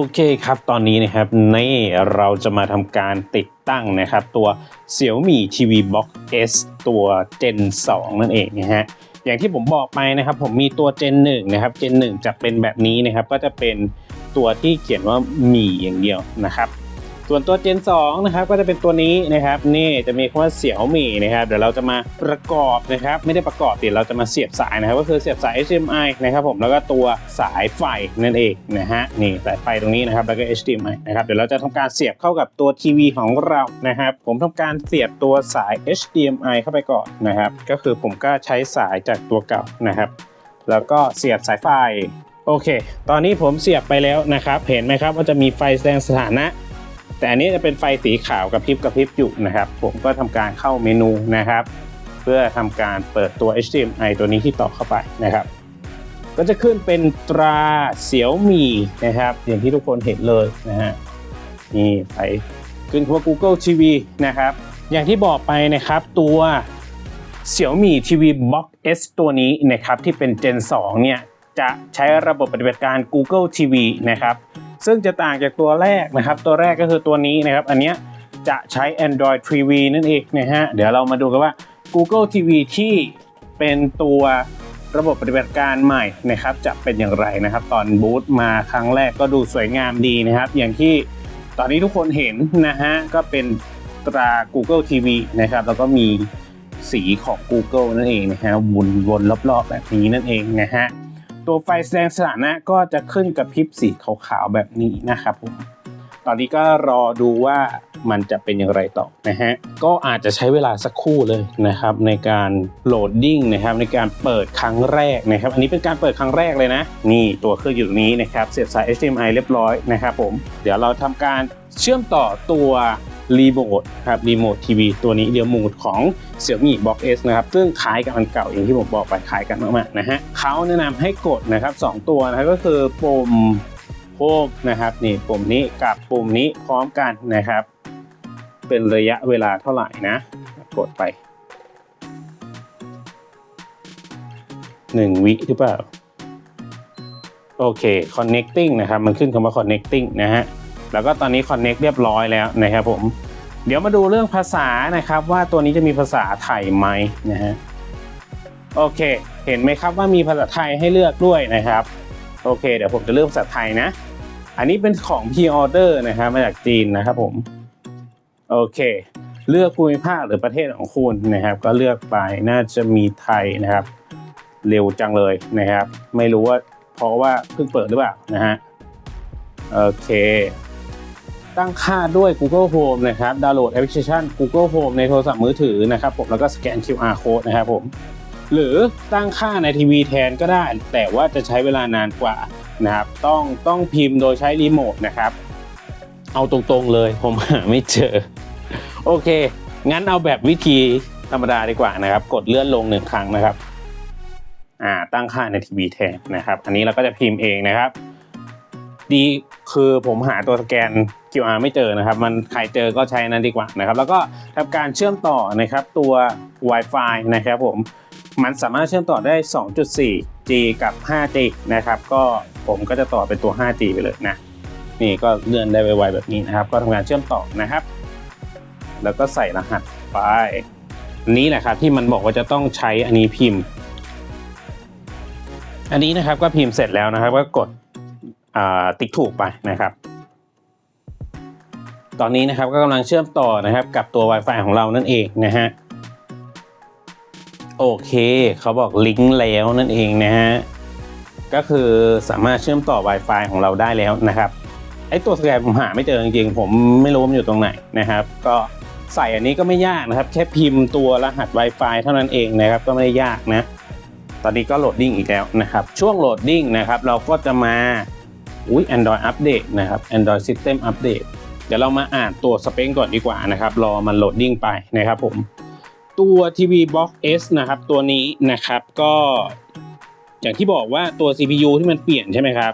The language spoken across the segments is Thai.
โอเคครับ ตอนนี้นะครับนี่เราจะมาทำการติดตั้งนะครับ ตัว Xiaomi TV Box S ตัว Gen 2 นั่นเองนะฮะอย่างที่ผมบอกไปนะครับ ผมมีตัว Gen 1 นะครับ Gen 1 จะเป็นแบบนี้นะครับ ก็จะเป็นตัวที่เขียนว่ามีอย่างเดียวนะครับ ส่วนตัว Gen 2นะครับก็จะเป็นตัวนี้นะครับนี่จะมีคำว่าเสี่ยวมี่นะครับเดี๋ยวเราจะมาประกอบนะครับไม่ได้ประกอบเดี๋ยวเราจะมาเสียบสายนะครับก็คือเสียบสาย HDMI นะครับผมแล้วก็ตัวสายไฟนั่นเองนะฮะนี่สายไฟตรงนี้นะครับแล้วก็ HDMI นะครับเดี๋ยวเราจะทำการเสียบเข้ากับตัวทีวีของเรานะครับผมทำการเสียบตัวสาย HDMI เข้าไปก่อนนะครับก็คือผมก็ใช้สายจากตัวเก่านะครับแล้วก็เสียบสายไฟโอเค ตอนนี้ผมเสียบไปแล้วนะครับ เห็นไหมครับว่าจะมีไฟแสดงสถานะ แต่อันนี้จะเป็นไฟสีขาวกับพริบกับพริบอยู่นะครับ ผมก็ทำการเข้าเมนูนะครับ เพื่อทำการเปิดตัว HDMI ตัวนี้ที่ต่อเข้าไปนะครับ ก็จะขึ้นเป็นตราเสี่ยวมีนะครับ อย่างที่ทุกคนเห็นเลยนะฮะนี่ไฟขึ้นคำว่า Google TV นะครับ อย่างที่บอกไปนะครับตัว Xiaomi TV Box S ตัวนี้นะครับที่เป็น Gen 2 เนี่ยจะใช้ระบบปฏิบัติการ Google TV นะครับ ซึ่งจะต่างจากตัวแรกนะครับ ตัวแรกก็คือตัวนี้นะครับ อันเนี้ยจะใช้ Android TV นั่นเองนะฮะ เดี๋ยวเรามาดูกันว่า Google TV ที่เป็นตัวระบบปฏิบัติการใหม่นะครับ จะเป็นอย่างไรนะครับ ตอนบูตมาครั้งแรกก็ดูสวยงามดีนะครับ อย่างที่ตอนนี้ทุกคนเห็นนะฮะ ก็เป็นตรา Google TV นะครับ แล้วก็มีสีของ Google นั่นเองนะฮะวนวนรอบๆแบบนี้นั่นเองนะฮะ ตัวไฟแสดงสถานะก็จะขึ้นกับพริบสีขาวๆแบบนี้นะครับผมตอนนี้ก็รอดูว่ามันจะเป็นอย่างไรต่อนะฮะก็อาจจะใช้เวลาสักครู่เลยนะครับ ในการโหลดดิ้งนะครับ ในการเปิดครั้งแรกนะครับ อันนี้เป็นการเปิดครั้งแรกเลยนะ นี่ตัวเครื่องอยู่ตรงนี้นะครับ เสียบสาย HDMI เรียบร้อยนะครับผม เดี๋ยวเราทำการ เชื่อมต่อตัวรีโมทครับรีโมททีวีตัวนี้เดียวมูดของ Xiaomi Box S นะครับ ซึ่งคล้ายกับอันเก่าอย่างที่ผมบอกไปคล้ายกันมากๆนะฮะเขาแนะนำให้กดนะครับ 2 ตัวนะก็คือปุ่มโฮมนะครับนี่ปุ่มนี้กับปุ่มนี้พร้อมกันนะครับ เป็นระยะเวลาเท่าไหร่นะ กดไป 1 วิหรือเปล่า โอเค connecting นะครับ มันขึ้นคำว่า connecting นะฮะ แล้วก็ตอนนี้ connect เรียบร้อยแล้วนะครับผม เดี๋ยวมาดูเรื่องภาษานะครับ ว่าตัวนี้จะมีภาษาไทยไหมนะฮะโอเค เห็นไหมครับว่ามีภาษาไทยให้เลือกด้วยนะครับ โอเค เดี๋ยวผมจะเลือกภาษาไทยนะ อันนี้เป็นของ p order นะครับมาจากจีนนะครับผมโอเคเลือกภูมิภาคหรือประเทศของคุณนะครับ ก็เลือกไปน่าจะมีไทยนะครับ เร็วจังเลยนะครับ ไม่รู้ว่าเพราะว่าเพิ่งเปิดหรือเปล่านะฮะโอเค ตั้งค่าด้วย Google Home นะครับดาวน์โหลดแอปพลิเคชัน Google Home ในโทรศัพท์มือถือนะครับผมแล้วก็สแกน QR code นะครับผมหรือตั้งค่าในทีวีแทนก็ได้ แต่ว่าจะใช้เวลานานกว่านะครับต้องต้องพิมพ์โดยใช้รีโมทนะครับ เอาตรงๆเลยผมหาไม่เจอ โอเค งั้นเอาแบบวิธีธรรมดาดีกว่านะครับ กดเลื่อนลงหนึ่งครั้งนะครับอ่าตั้งค่าในทีวีแทนนะครับ อันนี้เราก็จะพิมพ์เองนะครับ ดีคือผมหาตัวสแกน QR ไม่เจอนะครับ มันใครเจอก็ใช้นั้นดีกว่านะครับ แล้วก็ทำการเชื่อมต่อนะครับตัว Wi-Fi นะครับผมมันสามารถเชื่อมต่อได้ 2.4G กับ 5G นะครับ ก็ผมก็จะต่อเป็นตัว 5G ไปเลยนะ นี่ก็เลื่อนได้ไวๆแบบนี้นะครับ ก็ทำการเชื่อมต่อนะครับ แล้วก็ใส่รหัสไปนี้แหละครับที่มันบอกว่าจะต้องใช้อันนี้พิมพ์ อันนี้นะครับก็พิมพ์เสร็จแล้วนะครับ ก็กด ติ๊กถูกไปนะครับ ตอนนี้นะครับก็กำลังเชื่อมต่อนะครับกับตัว Wi-Fi ของเรานั่นเองนะฮะโอเคเขาบอกลิงก์แล้วนั่นเองนะฮะก็คือสามารถเชื่อมต่อ Wi-Fi ของเราได้แล้วนะครับไอตัวสแกนผมหาไม่เจอจริงๆผมไม่รู้ว่ามันอยู่ตรงไหนนะครับ ก็ใส่อันนี้ก็ไม่ยากนะครับ แค่พิมพ์ตัวรหัส Wi-Fi เท่านั้นเองนะครับ ก็ไม่ได้ยากนะ ตอนนี้ก็โหลดดิ้งอีกแล้วนะครับ ช่วงโหลดดิ้งนะครับ เราก็จะมา อุ้ย Android Update นะครับ Android System Update เดี๋ยวเรามาอ่านตัวสเปคก่อนดีกว่านะครับ รอมันโหลดดิ้งไปนะครับผม ตัว TV Box S นะครับ ตัวนี้นะครับก็ อย่างที่บอกว่าตัว CPU ที่มันเปลี่ยนใช่ไหมครับ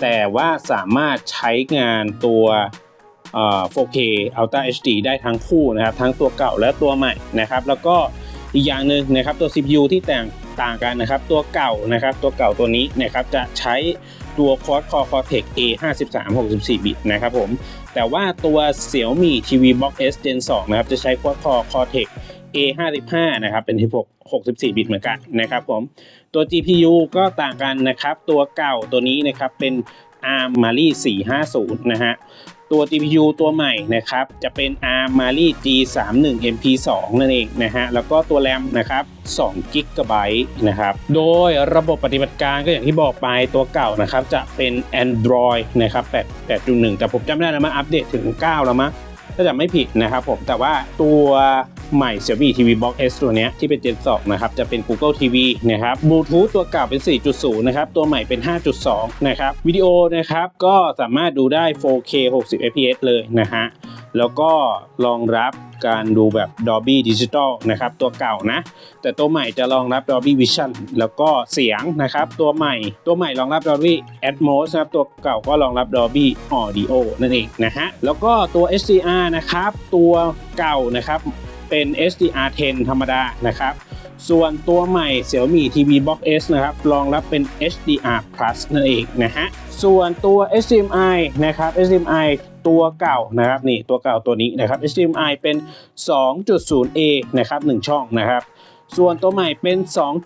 แต่ว่าสามารถใช้งานตัว 4K Ultra HD ได้ทั้งคู่นะครับ ทั้งตัวเก่าและตัวใหม่นะครับ แล้วก็อีกอย่างหนึ่งนะครับตัว CPU ที่แตกต่างกันนะครับ ตัวเก่านะครับ ตัวเก่าตัวนี้นะครับจะใช้ ตัว Quad Core Cortex A 5 3 64 บิตนะครับผม แต่ว่าตัว Xiaomi TV Box S Gen 2 นะครับ จะใช้ Quad Core Cortex A 55นะครับ เป็น16 64 บิตเหมือนกันนะครับผม ตัว GPU ก็ต่างกันนะครับ ตัวเก่าตัวนี้นะครับ เป็น ARM Mali 450 นะฮะ ตัว GPU ตัวใหม่นะครับ จะเป็น ARM Mali G31 MP2 นั่นเองนะฮะ แล้วก็ตัว RAM นะครับ2 g b นะครับ โดยระบบปฏิบัติการก็อย่างที่บอกไปตัวเก่านะครับ จะเป็น Android นะครับ8 8.1 แต่ผมจำได้แล้วมาอัปเดตถึง 9 แล้วมั้ง ถ้าจะไม่ผิดนะครับผมแต่ว่าตัวใหม่ Xiaomi TV Box S ตัวนี้ที่เป็น Gen 2นะครับจะเป็น Google TV นะครับ Bluetooth ตัวเก่าเป็น 4.0 นะครับ ตัวใหม่เป็น 5.2 นะครับวิดีโอนะครับก็สามารถดูได้ 4K 60 fps เลยนะฮะแล้วก็รองรับ การดูแบบ Dolby Digital นะครับ ตัวเก่านะ แต่ตัวใหม่จะรองรับ Dolby Vision แล้วก็เสียงนะครับ ตัวใหม่ ตัวใหม่รองรับ Dolby Atmos นะครับ ตัวเก่าก็รองรับ Dolby Audio นั่นเองนะฮะ แล้วก็ตัว HDR นะครับ ตัวเก่านะครับ เป็น HDR10 ธรรมดานะครับส่วนตัวใหม่ Xiaomi TV Box S นะครับ รองรับเป็น HDR Plus นั่นเองนะฮะ ส่วนตัว HDMI นะครับ HDMI ตัวเก่านะครับนี่ตัวเก่าตัวนี้นะครับ HDMI เป็น 2.0A นะครับ 1 ช่องนะครับส่วนตัวใหม่เป็น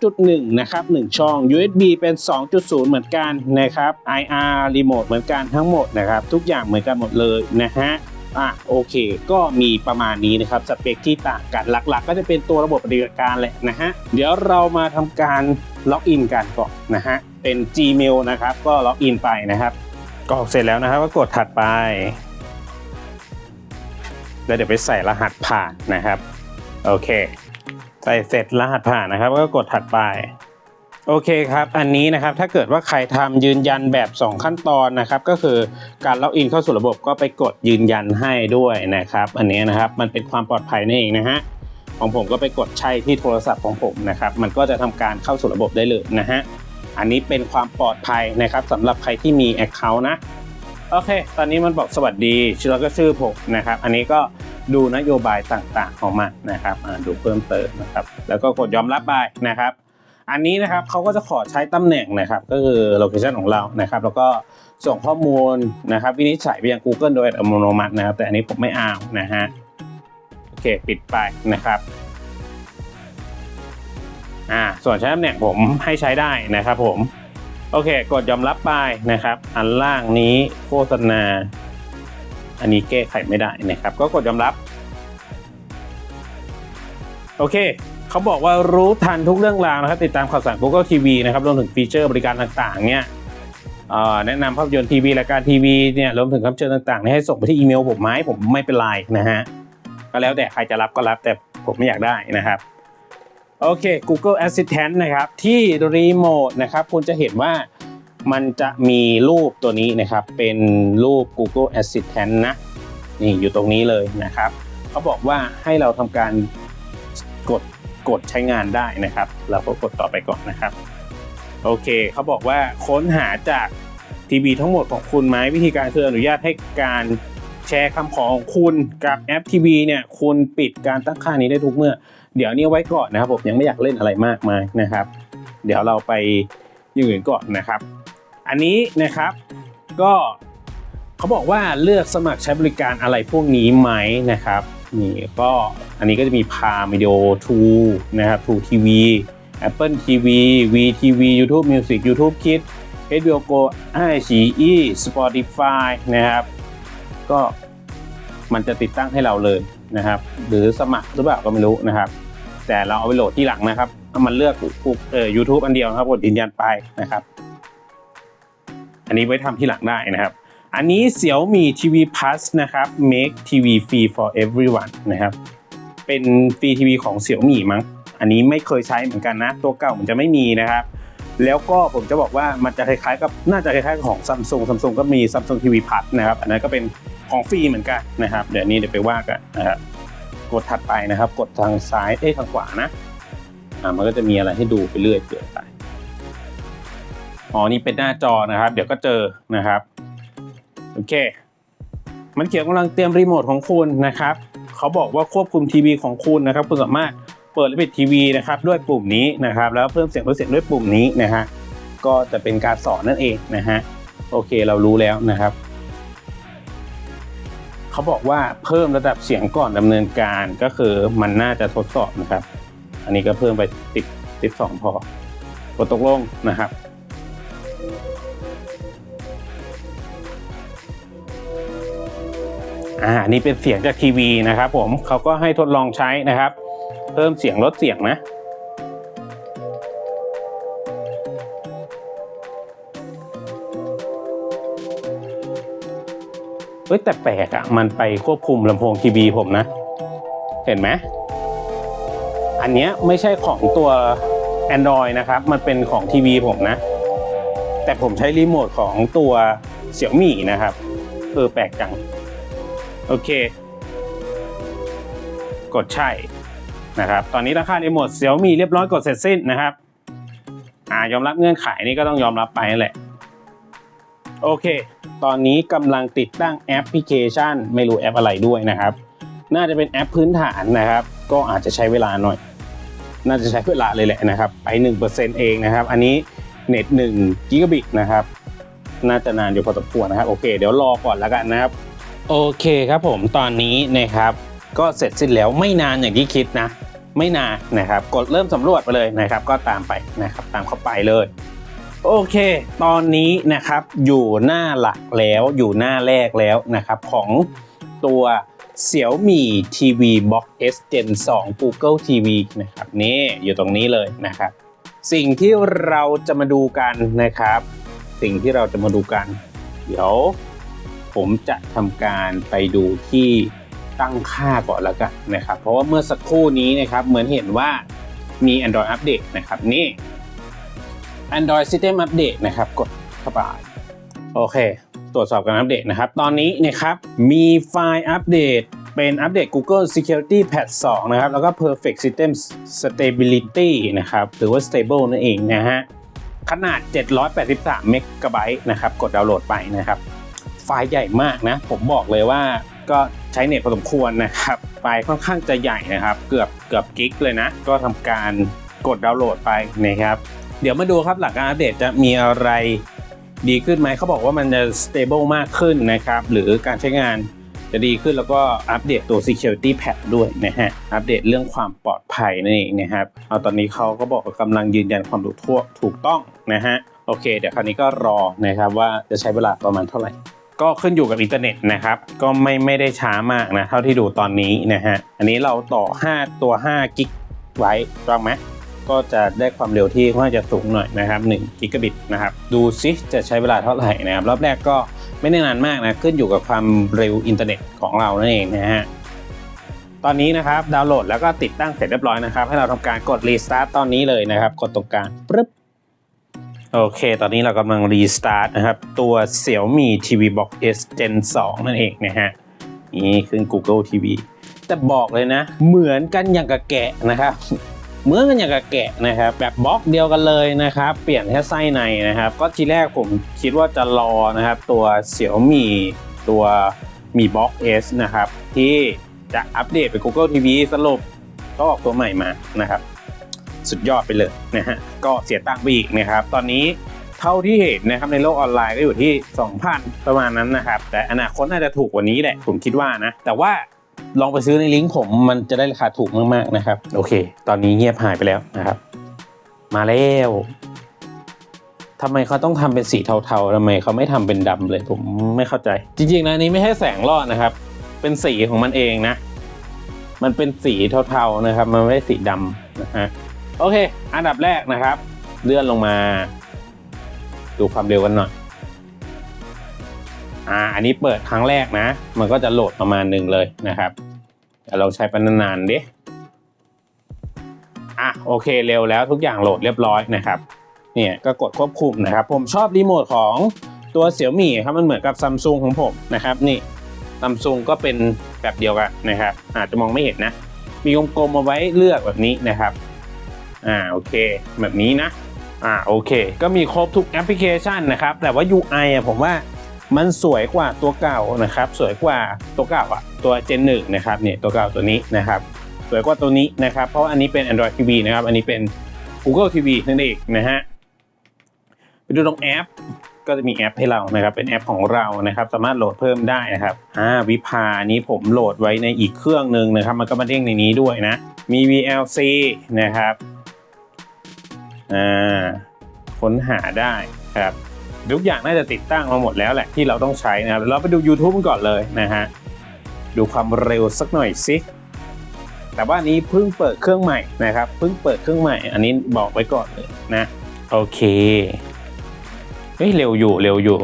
2.1 นะครับ 1 ช่อง USB เป็น 2.0 เหมือนกันนะครับ IR Remote เหมือนกันทั้งหมดนะครับ ทุกอย่างเหมือนกันหมดเลยนะฮะอะโอเค ก็มีประมาณนี้นะครับ สเปคที่ต่างกันหลัก ๆ ก็จะเป็นตัวระบบปฏิบัติการแหละนะฮะ เดี๋ยวเรามาทำการล็อกอินกันก่อนนะฮะ เป็น Gmail นะครับ ก็ล็อกอินไปนะครับกรอกเสร็จแล้วนะครับก็กดถัดไป แล้วเดี๋ยวไปใส่รหัสผ่านนะครับ โอเค ใส่เสร็จรหัสผ่านนะครับ ก็กดถัดไป โอเคครับ อันนี้นะครับถ้าเกิดว่าใครทำยืนยันแบบ 2 ขั้นตอนนะครับ ก็คือการล็อกอินเข้าสู่ระบบก็ไปกดยืนยันให้ด้วยนะครับ อันนี้นะครับมันเป็นความปลอดภัยนั่นเองนะฮะของผมก็ไปกดใช้ที่โทรศัพท์ของผมนะครับ มันก็จะทำการเข้าสู่ระบบได้เลยนะฮะ อันนี้เป็นความปลอดภัยนะครับสำหรับใครที่มี Account นะ โอเค ตอนนี้มันบอกสวัสดี ชื่อแล้วก็ชื่อผมนะครับ อันนี้ก็ดูนโยบายต่างๆของมันนะครับดูเพิ่มเติมนะครับ แล้วก็กดยอมรับไปนะครับ อันนี้นะครับเขาก็จะขอใช้ตำแหน่งนะครับ ก็คือโลเคชันของเรานะครับ แล้วก็ส่งข้อมูลนะครับ วินิจฉัยไปยัง Google โดยอัตโนมัตินะครับ แต่อันนี้ผมไม่เอานะฮะ โอเค ปิดไปนะครับอ่าส่วนใช้ตำแหน่งผมให้ใช้ได้นะครับผม โอเค กดยอมรับไปนะครับ อันล่างนี้โฆษณา อันนี้แก้ไขไม่ได้นะครับ ก็กดยอมรับ โอเคเขาบอกว่ารู้ทันทุกเรื่องราวนะครับ ติดตามข่าวสาร Google TV นะครับรวมถึงฟีเจอร์บริการต่างๆ เนี่ยแนะนำภาพยนตร์ทีวีรายการทีวีเนี่ยรวมถึงคำเชิญต่างๆนี่ยให้ส่งไปที่อีเมลผมไหมผมไม่เป็นไรนะฮะก็แล้วแต่ใครจะรับก็รับแต่ผมไม่อยากได้นะครับ โอเค Google Assistant นะครับ ที่รีโมทนะครับ คุณจะเห็นว่ามันจะมีรูปตัวนี้นะครับ เป็นรูป Google Assistant นะ นี่อยู่ตรงนี้เลยนะครับ เขาบอกว่าให้เราทำการกดกดใช้งานได้นะครับ เราก็กดต่อไปก่อนนะครับ โอเค เขาบอกว่าค้นหาจากทีวีทั้งหมดของคุณไหมวิธีการคืออนุญาตให้การแชร์คำขอของคุณกับแอปทีวีเนี่ย คุณปิดการตั้งค่านี้ได้ทุกเมื่อ เดี๋ยวนี้ไว้ก่อนนะครับผมยังไม่อยากเล่นอะไรมากมายนะครับ เดี๋ยวเราไปอย่างอื่นก่อนนะครับ อันนี้นะครับก็เขาบอกว่าเลือกสมัครใช้บริการอะไรพวกนี้ไหมนะครับนี่ก็อันนี้ก็จะมีพาวิดีโอ2นะครับ2 TV Apple TV VTV YouTube Music YouTube Kids HBO Go iQIYI Spotify นะครับ ก็ มันจะติดตั้งให้เราเลยนะครับ หรือสมัครหรือเปล่าก็ไม่รู้นะครับ แต่เราเอาไปโหลดที่หลังนะครับเอามันเลือกปุ๊บเอ่อ YouTube อันเดียวครับกดยืนยันไปนะครับ อันนี้ไว้ทำที่หลังได้นะครับ อันนี้ Xiaomi TV Plus นะครับ Make TV Free for Everyone นะครับ เป็นฟรีทีวีของ Xiaomi มั้งอันนี้ไม่เคยใช้เหมือนกันนะ ตัวเก่ามันจะไม่มีนะครับ แล้วก็ผมจะบอกว่ามันจะคล้ายๆกับน่าจะคล้ายๆกับของ Samsung Samsung ก็มี Samsung TV Plus นะครับอันนั้นก็เป็นของฟรีเหมือนกันนะครับ เดี๋ยวนี้เดี๋ยวไปว่ากันนะครับกดถัดไปนะครับ กดทางซ้ายเอ้ทางขวานะอ่ามันก็จะมีอะไรให้ดูไปเรื่อยเปื่อยไปอ๋อนี่เป็นหน้าจอนะครับ เดี๋ยวก็เจอนะครับโอเค มันเขียนกำลังเตรียมรีโมทของคุณนะครับเขาบอกว่าควบคุมทีวีของคุณนะครับ คุณสามารถ เปิดและปิดทีวีนะครับด้วยปุ่มนี้นะครับ แล้วเพิ่มเสียงลดเสียงด้วยปุ่มนี้นะฮะก็จะเป็นการสอนนั่นเองนะฮะโอเคเรารู้แล้วนะครับเขาบอกว่าเพิ่มระดับเสียงก่อนดำเนินการก็คือมันน่าจะทดสอบนะครับ อันนี้ก็เพิ่มไปติดติดสองพอกดตกลงนะครับอ่านี่เป็นเสียงจากทีวีนะครับผมเขาก็ให้ทดลองใช้นะครับ เพิ่มเสียงลดเสียงนะ เฮ้ยแต่แปลกอะมันไปควบคุมลำโพงทีวีผมนะ เห็นไหมอันนี้ไม่ใช่ของตัว Android นะครับ มันเป็นของทีวีผมนะ แต่ผมใช้รีโมทของตัวเสี่ยมี่นะครับเออแปลกจัง โอเค กดใช่ นะครับตอนนี้ราคารีโมทเสี่ยมี่เรียบร้อยกดเสร็จสิ้นนะครับอ่ายอมรับเงื่อนไขนี่ก็ต้องยอมรับไปนั่แหละโอเค ตอนนี้กำลังติดตั้งแอปพลิเคชัน ไม่รู้แอปอะไรด้วยนะครับ น่าจะเป็นแอปพื้นฐานนะครับ ก็อาจจะใช้เวลาหน่อย น่าจะใช้เวลาเลยแหละนะครับ ไป 1%เองนะครับ อันนี้เน็ต1กิกะบิตนะครับ น่าจะนานอยู่พอสมควรนะครับ โอเค เดี๋ยวรอก่อนแล้วกันนะครับ โอเคครับผม ตอนนี้นะครับ ก็เสร็จสิ้นแล้วไม่นานอย่างที่คิดนะ ไม่นานนะครับ กดเริ่มสำรวจไปเลยนะครับ ก็ตามไปนะครับ ตามเข้าไปเลย โอเค ตอนนี้นะครับอยู่หน้าหลักแล้วอยู่หน้าแรกแล้วนะครับ ของตัว Xiaomi TV Box S Gen 2 Google TV นะครับนี่อยู่ตรงนี้เลยนะครับ สิ่งที่เราจะมาดูกันนะครับ สิ่งที่เราจะมาดูกัน เดี๋ยวผมจะทำการไปดูที่ ตั้งค่าก่อนแล้วกันนะครับ เพราะว่าเมื่อสักครู่นี้นะครับ เหมือนเห็นว่ามี Android Update นะครับนี่ Android System Update นะครับ กดเข้าไปโอเค ตรวจสอบการอัปเดตนะครับ ตอนนี้นะครับมีไฟล์อัปเดตเป็นอัปเดต Google Security Patch 2 นะครับ แล้วก็ Perfect System Stability นะครับ หรือว่า Stable นั่นเองนะฮะ ขนาด 783 เมกะไบต์นะครับ กดดาวน์โหลดไปนะครับ ไฟล์ใหญ่มากนะ ผมบอกเลยว่า ก็ใช้เน็ตพอสมควรนะครับไฟล์ค่อนข้างจะใหญ่นะครับ เกือบเกือบกิกเลยนะ ก็ทำการกดดาวน์โหลดไปนะครับ เดี๋ยวมาดูครับหลังการอัปเดตจะมีอะไรดีขึ้นไหมเขาบอกว่ามันจะ stable มากขึ้นนะครับ หรือการใช้งานจะดีขึ้นแล้วก็อัปเดตตัว security patch ด้วยนะฮะ อัปเดตเรื่องความปลอดภัยนั่นเองนะครับ เอาตอนนี้เขาก็บอกว่ากำลังยืนยันความถูกทั่วถูกต้องนะฮะ โอเค เดี๋ยวคราวนี้ก็รอนะครับว่าจะใช้เวลาประมาณเท่าไหร่ ก็ขึ้นอยู่กับอินเทอร์เน็ตนะครับ ก็ไม่ไม่ได้ช้ามากนะ เท่าที่ดูตอนนี้นะฮะ อันนี้เราต่อ 5 ตัว5กิกไว้ถูกไหมก็จะได้ความเร็วที่ค่อนข้างจะสูงหน่อยนะครับ1กิกะบิตนะครับ ดูซิจะใช้เวลาเท่าไหร่นะครับ รอบแรกก็ไม่ได้นานมากนะ ขึ้นอยู่กับความเร็วอินเทอร์เน็ตของเรานั่นเองนะฮะตอนนี้นะครับดาวน์โหลดแล้วก็ติดตั้งเสร็จเรียบร้อยนะครับ ให้เราทำการกดรีสตาร์ตตอนนี้เลยนะครับ กดตรงกลางปึ๊บ โอเค ตอนนี้เรากำลังรีสตาร์ทนะครับ ตัว Xiaomi TV Box S Gen 2 นั่นเองนะฮะ นี่ขึ้น Google TV แต่บอกเลยนะ เหมือนกันอย่างกับแกะนะครับ เหมือนกันอย่างกับแกะนะครับ แบบบล็อกเดียวกันเลยนะครับ เปลี่ยนแค่ไส้ในนะครับ ก็ทีแรกผมคิดว่าจะรอนะครับ ตัว Xiaomi ตัว Mi Box S นะครับ ที่จะอัปเดตไป Google TV สรุปก็ออกตัวใหม่มานะครับ สุดยอดไปเลยนะฮะก็เสียตังค์ไปอีกนะครับ ตอนนี้เท่าที่เห็นนะครับในโลกออนไลน์ก็อยู่ที่ 2,000 ประมาณนั้นนะครับ แต่อนาคตน่าจะถูกกว่านี้แหละ ผมคิดว่านะ แต่ว่าลองไปซื้อในลิงก์ผมมันจะได้ราคาถูกมากๆนะครับ โอเค ตอนนี้เงียบหายไปแล้วนะครับ มาแล้วทำไมเขาต้องทำเป็นสีเทาๆทำไมเขาไม่ทำเป็นดำเลยผมไม่เข้าใจ จริงๆนะนี้ไม่ใช่แสงรอดนะครับ เป็นสีของมันเองนะ มันเป็นสีเทาๆนะครับ มันไม่ได้สีดำนะฮะ โอเค อันดับแรกนะครับ เลื่อนลงมา ดูความเร็วกันหน่อยอ่าอันนี้เปิดครั้งแรกนะ มันก็จะโหลดประมาณหนึ่งเลยนะครับเดี๋ยวเราใช้ไปนานๆดิอะโอเคเร็วแล้วทุกอย่างโหลดเรียบร้อยนะครับเนี่ยก็กดควบคุมนะครับ ผมชอบรีโมทของตัวเสี่ยมี่ครับมันเหมือนกับซัมซุงของผมนะครับ นี่ซัมซุงก็เป็นแบบเดียวกันนะครับ อาจจะมองไม่เห็นนะ มีวงกลมมาไว้เลือกแบบนี้นะครับ อ่าโอเค แบบนี้นะอ่าโอเค ก็มีครบทุกแอปพลิเคชันนะครับ แต่ว่า UI อะผมว่ามันสวยกว่าตัวเก่านะครับ สวยกว่าตัวเก่าอะตัว Gen 1นะครับเนี่ยตัวเก่าตัวนี้นะครับ สวยกว่าตัวนี้นะครับ เพราะว่าอันนี้เป็น Android TV นะครับ อันนี้เป็น Google TV นั่นเองนะฮะไปดูตรงแอปก็จะมีแอปให้เรานะครับ เป็นแอปของเรานะครับ สามารถโหลดเพิ่มได้นะครับอ่าวิภานี้ผมโหลดไว้ในอีกเครื่องหนึ่งนะครับ มันก็มาเด้งในนี้ด้วยนะมี VLC นะครับ อ่าค้นหาได้ครับทุกอย่างน่าจะติดตั้งมาหมดแล้วแหละที่เราต้องใช้นะครับเราไปดู YouTube กันก่อนเลยนะฮะดูความเร็วสักหน่อยสิแต่ว่านนี้เพิ่งเปิดเครื่องใหม่นะครับเพิ่งเปิดเครื่องใหม่ อันนี้บอกไว้ก่อนเลยนะโอเคเฮ้ยเร็วอยู่เร็วอยู่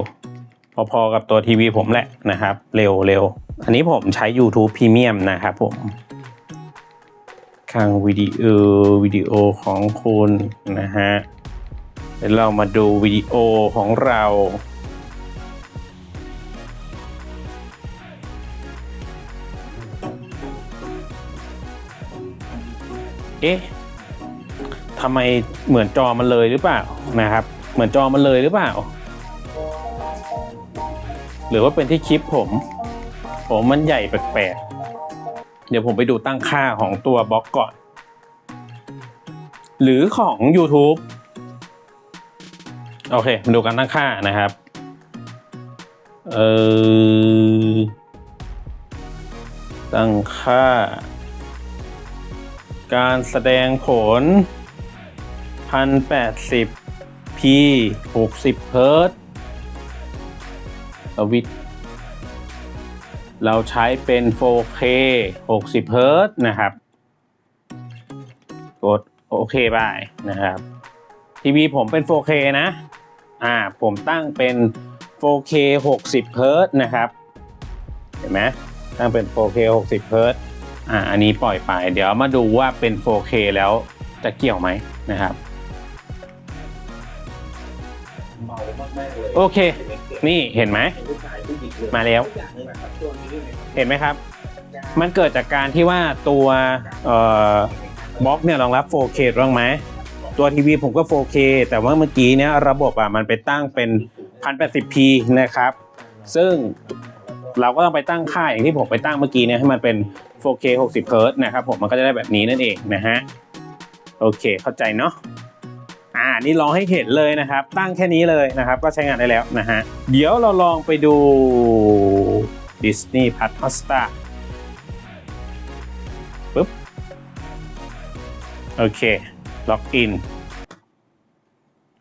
พอๆกับตัวทีวีผมแหละนะครับ เร็วเร็วอันนี้ผมใช้ YouTube Premium นะครับผม ข้างวิดีโอวิดีโอของคุณนะฮะเดี๋ยวเรามาดูวิดีโอของเราเอ๊ะทำไมเหมือนจอมันเลยหรือเปล่านะครับ เหมือนจอมันเลยหรือเปล่า หรือว่าเป็นที่คลิปผม ผมมันใหญ่แปลก เดี๋ยวผมไปดูตั้งค่าของตัวบล็อกก่อน หรือของ YouTube โอเคมาดูการตั้งค่านะครับ เออตั้งค่า การแสดงผล 1080p 60เฮิรตซ์สวิต เราใช้เป็น 4K 60เฮิรตนะครับ กดโอเคไปนะครับทีวีผมเป็น 4K นะ อ่า ผมตั้งเป็น 4K 60เฮิรตนะครับ เห็นไหมตั้งเป็น 4K 60เฮิรตอ่า อันนี้ปล่อยไป เดี๋ยวมาดูว่าเป็น 4K แล้วจะเกี่ยวไหมนะครับ โอเค นี่เห็นไหม มาแล้ว เห็นไหมครับ มันเกิดจากการที่ว่าตัวบล็อกเนี่ยรองรับ 4K บ้างไหม ตัวทีวีผมก็ 4K แต่ว่าเมื่อกี้เนี่ยระบบอะมันไปตั้งเป็น 1080p นะครับ ซึ่งเราก็ต้องไปตั้งค่าอย่างที่ผมไปตั้งเมื่อกี้เนี่ยให้มันเป็น 4K 60 Hz นะครับผมมันก็จะได้แบบนี้นั่นเองนะฮะ โอเคเข้าใจเนาะ อ่านี่ลองให้เห็นเลยนะครับ ตั้งแค่นี้เลยนะครับ ก็ใช้งานได้แล้วนะฮะ เดี๋ยวเราลองไปดู Disney Plus Hotstar ปึ๊บ โอเค ล็อกอิน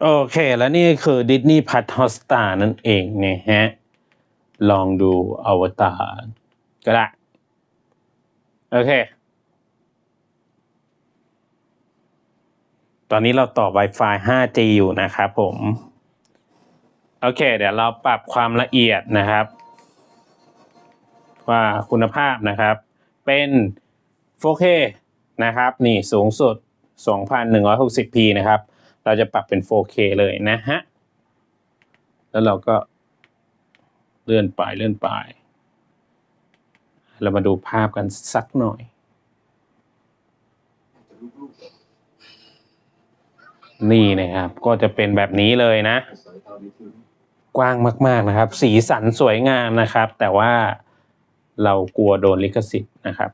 โอเค แล้วนี่คือ Disney Plus Hotstar นั่นเองนะฮะ ลองดูอวตารก็ได้ โอเค ตอนนี้เราต่อ Wi-Fi 5G อยู่นะครับผม โอเค เดี๋ยวเราปรับความละเอียดนะครับ ว่าคุณภาพนะครับ เป็น 4K นะครับ นี่สูงสุด 2160p นะครับ เราจะปรับเป็น 4K เลยนะฮะ แล้วเราก็เลื่อนไปเลื่อนไป เรามาดูภาพกันสักหน่อย นี่นะครับ ก็จะเป็นแบบนี้เลยนะ กว้างมาก ๆนะครับ สีสันสวยงามนะครับ แต่ว่าเรากลัวโดนลิขสิทธิ์นะครับ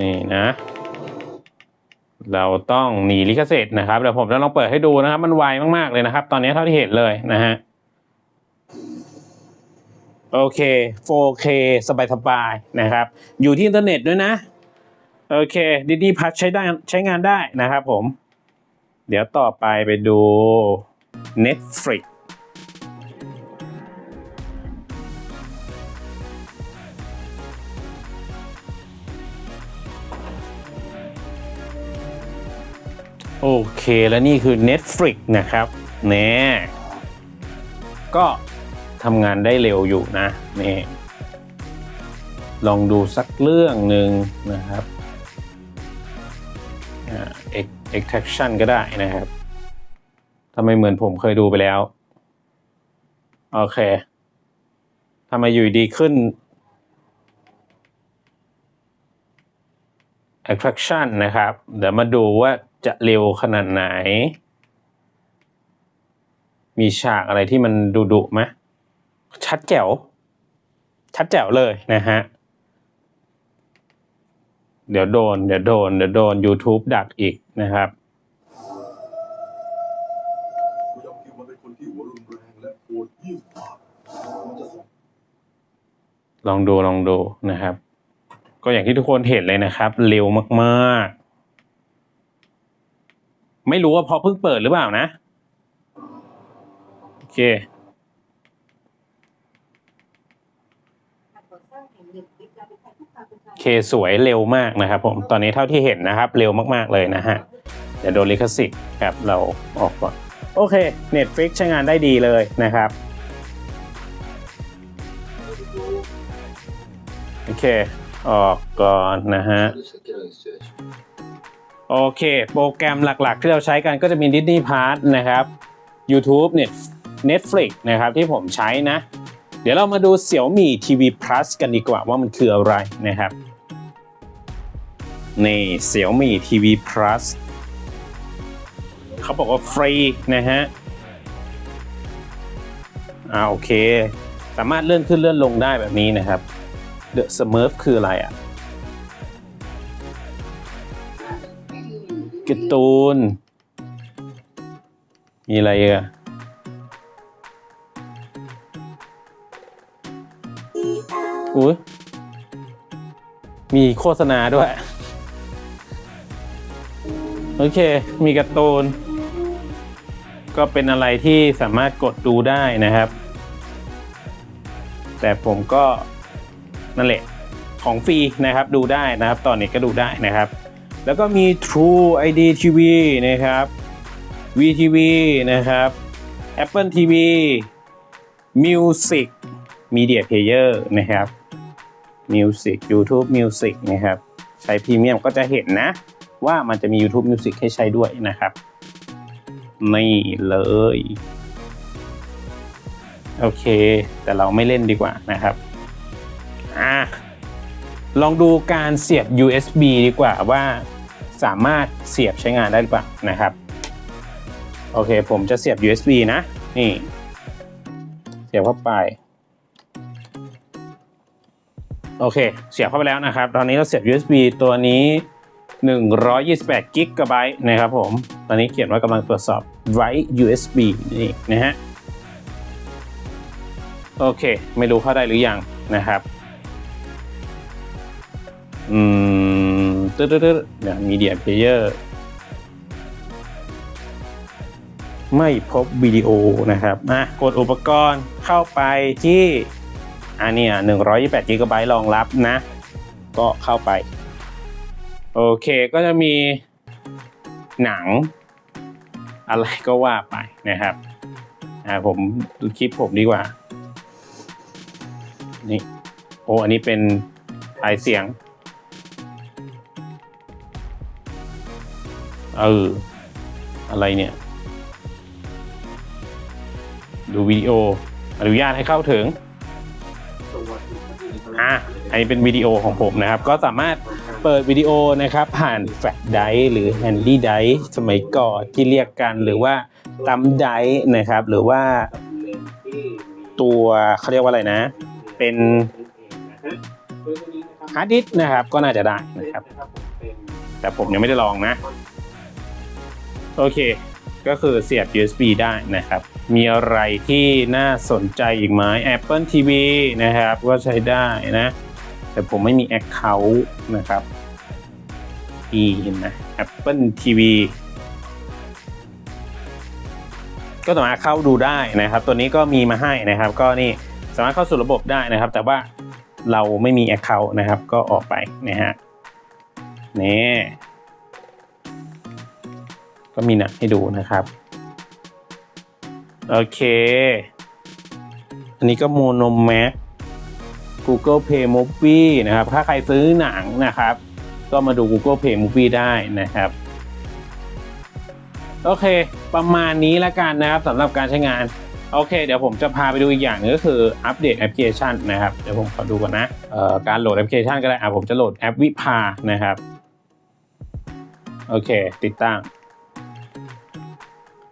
นี่นะ เราต้องหนีลิขสิทธิ์นะครับเดี๋ยวผมจะลองเปิดให้ดูนะครับ มันไวมากๆเลยนะครับ ตอนนี้เท่าที่เห็นเลยนะฮะ โอเค 4K สบายๆนะครับ อยู่ที่อินเทอร์เน็ตด้วยนะ โอเคดิสนีพัทใช้ได้ใช้งานได้นะครับผม เดี๋ยวต่อไปไปดู Netflix โอเค แล้วนี่คือ Netflix นะครับเน่ก็ ทำงานได้เร็วอยู่นะนี่ลองดูสักเรื่องหนึ่งนะครับ extraction ก็ได้นะครับทำไมเหมือนผมเคยดูไปแล้ว โอเคทำไมอยู่ดีขึ้น attraction นะครับ เดี๋ยวมาดูว่าจะเร็วขนาดไหน มีฉากอะไรที่มันดุดุไหม ชัดแจ๋ว ชัดแจ๋วเลยนะฮะ เดี๋ยวโดน เดี๋ยวโดน เดี๋ยวโดน YouTube ดักอีกนะครับลองดูลองดูนะครับ ก็อย่างที่ทุกคนเห็นเลยนะครับ เร็วมากๆ ไม่รู้ว่าเพราะเพิ่งเปิดหรือเปล่านะ โอเค เคสวยเร็วมากนะครับผมตอนนี้เท่าที่เห็นนะครับเร็วมากๆเลยนะฮะเดี๋ยวโดนลิขสิทธิ์ครับเราออกก่อนโอเค Netflix ใช้งานได้ดีเลยนะครับโอเค ออกก่อนนะฮะโอเค โปรแกรมหลักๆ ที่เราใช้กันก็จะมี Disney Plus นะครับ YouTube Net Netflix นะครับที่ผมใช้นะ เดี๋ยวเรามาดู Xiaomi TV Plus กันดีกว่าว่ามันคืออะไรนะครับ นี่ Xiaomi TV Plus เขาบอกว่าฟรีนะฮะ อ่าโอเค สามารถเลื่อนขึ้นเลื่อนลงได้แบบนี้นะครับ The Smurf คืออะไรอะกร์ตูน มีอะไรอะอุ้ยมีโฆษณาด้วย โอเค มีการ์ตูน ก็เป็นอะไรที่สามารถกดดูได้นะครับ แต่ผมก็นั่นแหละของฟรีนะครับดูได้นะครับ ตอนนี้ก็ดูได้นะครับ แล้วก็มี True ID TV นะครับ VTV นะครับ Apple TV Music Media Player นะครับ Music YouTube Music นะครับ ใช้พรีเมียมก็จะเห็นนะ ว่ามันจะมี YouTube Music ให้ใช้ด้วยนะครับ นี่เลย โอเค แต่เราไม่เล่นดีกว่านะครับอะลองดูการเสียบ USB ดีกว่าว่าสามารถเสียบใช้งานได้หรือเปล่านะครับ โอเค ผมจะเสียบ USB นะ นี่ เสียบเข้าไป โอเค เสียบเข้าไปแล้วนะครับ ตอนนี้เราเสียบ USB ตัวนี้ 128กิกะไบต์นะครับผม ตอนนี้เขียนว่ากำลังตรวจสอบ write USB นี่นะฮะ โอเค ไม่รู้เข้าได้หรือยังนะครับ อืมตึ๊ดตึ๊ดเดี๋ยวมีเดียเพลเยอร์ไม่พบวิดีโอนะครับอะกดอุปกรณ์เข้าไปที่อันนี้ย128 g b รองรับนะ ก็เข้าไป โอเคก็จะมีหนัง อะไรก็ว่าไปนะครับอ่าผมดูคลิปผมดีกว่า นี่โอ้อันนี้เป็นไฟล์เสียงเอออะไรเนี่ย ดูวิดีโออนุญาตให้เข้าถึงอะอันนี้เป็นวิดีโอของผมนะครับ ก็สามารถ เปิดวิดีโอนะครับ ผ่านแฟลชไดร์หรือแฮนดี้ไดร์สมัยก่อนที่เรียกกันหรือว่าตัมไดร์นะครับ หรือว่าตัวเขาเรียกว่าอะไรนะ เป็นฮาร์ดดิสก์นะครับ ก็น่าจะได้นะครับ แต่ผมยังไม่ได้ลองนะ โอเค ก็คือเสียบ USB ได้นะครับ มีอะไรที่น่าสนใจอีกไหม Apple TV นะครับ ก็ใช้ได้นะ แต่ผมไม่มี Account นะครับอีเห็นไหม Apple TV ก็สามารถเข้าดูได้นะครับ ตัวนี้ก็มีมาให้นะครับ ก็นี่สามารถเข้าสู่ระบบได้นะครับ แต่ว่าเราไม่มี Account นะครับ ก็ออกไปนะฮะนี่ก็มีหนังให้ดูนะครับ โอเค อันนี้ก็โมโนแม็ก Google Play Movie นะครับ ถ้าใครซื้อหนังนะครับ ก็มาดู Google Play Movie ได้นะครับ โอเค ประมาณนี้แล้วกันนะครับสำหรับการใช้งาน โอเค เดี๋ยวผมจะพาไปดูอีกอย่างนึงก็คืออัปเดตแอปพลิเคชันนะครับ เดี๋ยวผมขอดูก่อนนะการโหลดแอปพลิเคชันก็ได้อะผมจะโหลดแอปวิภานะครับ โอเค ติดตั้ง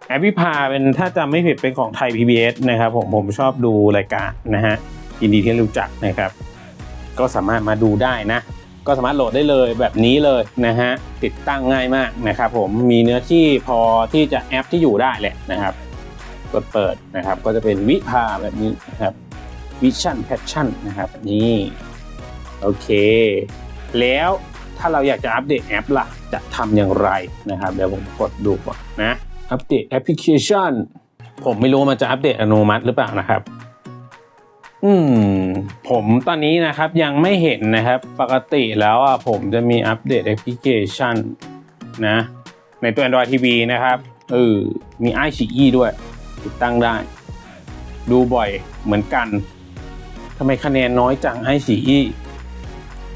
แอปวิภาเป็นถ้าจำไม่ผิดเป็นของไทย PBS นะครับผมผมชอบดูรายการนะฮะ ยินดีที่รู้จักนะครับ ก็สามารถมาดูได้นะ ก็สามารถโหลดได้เลยแบบนี้เลยนะฮะติดตั้งง่ายมากนะครับผมมีเนื้อที่พอที่จะแอปที่อยู่ได้แหละนะครับกดเปิดนะครับ ก็จะเป็นวิภาแบบนี้นะครับวิชั่นแพชชั่นนะครับนี้โอเค แล้วถ้าเราอยากจะอัปเดตแอปล่ะ จะทำอย่างไรนะครับ เดี๋ยวผมกดดูก่อนนะ อัปเดตแอปพลิเคชัน ผมไม่รู้มันจะอัปเดตอัตโนมัติหรือเปล่านะครับ อืมผมตอนนี้นะครับยังไม่เห็นนะครับปกติแล้วอะผมจะมีอัปเดตแอปพลิเคชันนะในตัว Android TV นะครับเออมีไอชีอีด้วย ติดตั้งได้ ดูบ่อยเหมือนกันทำไมคะแนนน้อยจังไอชีอี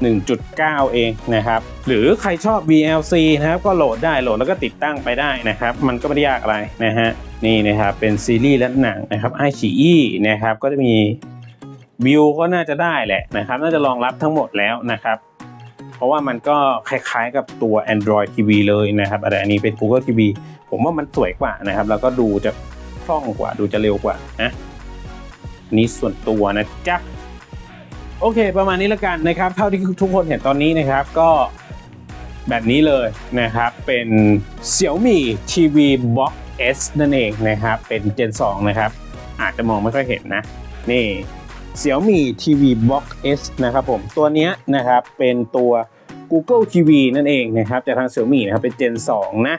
1.9 เองนะครับ หรือใครชอบ VLC นะครับ ก็โหลดได้โหลดแล้วก็ติดตั้งไปได้นะครับ มันก็ไม่ได้ยากอะไรนะฮะ นี่นะครับ เป็นซีรีส์และหนังนะครับไอชีอีนะครับ ก็จะมี วิวก็น่าจะได้แหละนะครับ น่าจะรองรับทั้งหมดแล้วนะครับ เพราะว่ามันก็คล้ายๆกับตัว Android TV เลยนะครับแต่อันนี้เป็น Google TV ผมว่ามันสวยกว่านะครับ แล้วก็ดูจะคล่องกว่า ดูจะเร็วกว่านะนี้ส่วนตัวนะจ๊ะโอเค ประมาณนี้ล้วกันนะครับ เท่าที่ทุกคนเห็นตอนนี้นะครับก็แบบนี้เลยนะครับ เป็น Xiaomi TV Box S นั่นเองนะครับ เป็น Gen 2 นะครับ อาจจะมองไม่ค่อยเห็นนะ นี่ Xiaomi TV Box S นะครับผม ตัวนี้นะครับเป็นตัว Google TV นั่นเองนะครับจากทาง Xiaomi นะครับเป็น Gen 2 นะ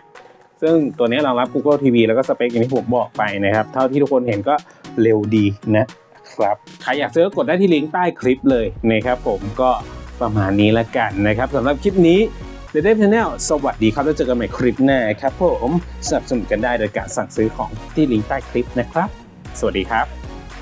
ซึ่งตัวนี้รองรับ Google TV แล้วก็สเปคอย่างที่ผมบอกไปนะครับ เท่าที่ทุกคนเห็นก็เร็วดีนะครับใครอยากซื้อกดได้ที่ลิงก์ใต้คลิปเลยนะครับผมก็ประมาณนี้ละกันนะครับสำหรับคลิปนี้ The Dev Channel สวัสดีครับแล้วเจอกันใหม่คลิปหน้าครับผมสนับสนุนกันได้โดยการสั่งซื้อของที่ลิงก์ใต้คลิปนะครับ สวัสดีครับ